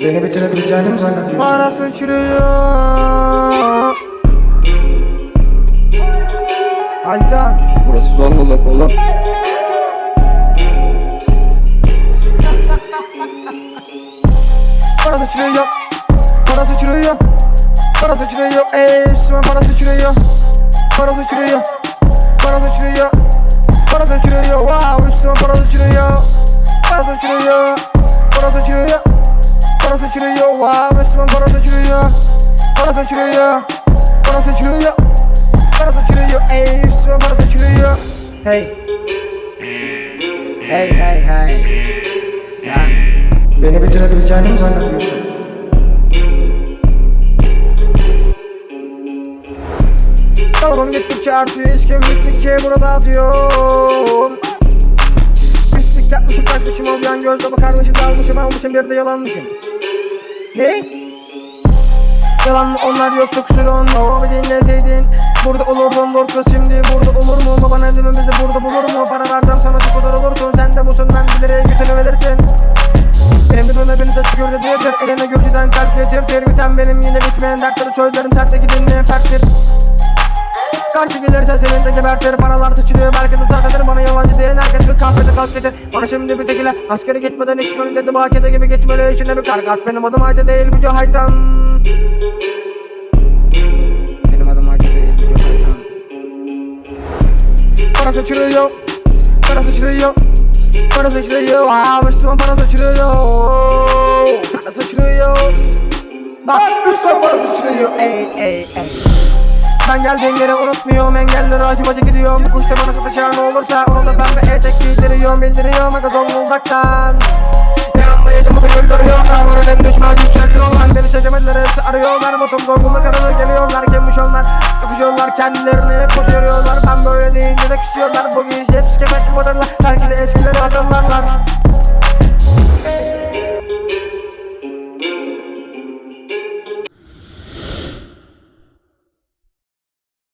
Beni bitirebileceğini mi zannediyorsun? Para sıçrıyor Aytan. Burası Zonguldak oğlum. Para sıçrıyor Para sıçrıyor Para sıçrıyor Ey üstüme para sıçrıyor Para sıçrıyor Para sıçrıyor Para sıçrıyor Wow üstüme para sıçrıyor Para sıçrıyor Wow üstüme para sıçrıyor Para sıçrıyor Para sıçrıyor Para sıçrıyor Ey üstüme para sıçrıyor Hey. Hey hey hey. Sen Beni bitirebileceğini mi zannediyorsun? Kalıbım gittikçe artıyor İçkim gittikçe burada atıyorum Pislik yapmışım kaçmışım olmayan gözle bakarmışım Dalmışım almışım bir de yalanmışım Ne? Yalan mı onlar yoksa kusur onda O bir dinleseydin Burada olurdun dorka şimdi burada olur mu? Baban evimi bizi burada bulur mu? Para versem sana şu kadar olursun. Sen de busun ben dilere götünü verirsin. Benim bir beni de sigorta diyedir Elime gürcüden kalp getirtir. Biten benim yine bitmeyen dertleri Sözlerim sertteki dinleyen ferttir Karşı gelirse senin de gebertir. Paralar sıçrıyor belki de zaten bana yalancı diyen Herkes bir kahvede kalk getir Bana şimdi bir tekile Askere gitmeden işmeli dedi Bakete gibi gitmeli. İçine bir karga at Benim adım Ayta değil Bücü Haytan. Benim adım Ayta değil Bücü Haytan. Para sıçrıyor Para sıçrıyor Para sıçrıyor. Wow üstüme para sıçrıyor. Para sıçrıyor. Bak üstüme para sıçrıyor. Ey ey ey ben geldiğim yeri unutmuyorum engelleri acı acı gidiyorum. Bu kuş da bana satacağın olursa Onu da pembe etek giydiriyorum bildiriyorum Aga Zonguldak'tan yaşamı da güldürüyor Savur elim düşman yükseliyorlar. Beni çekemediler hepsi arıyorlar. Botum Zonguldak aralı geliyorlar Kimmiş onlar. Öpüşüyorlar kendilerini hep boş yoruyorlar Ben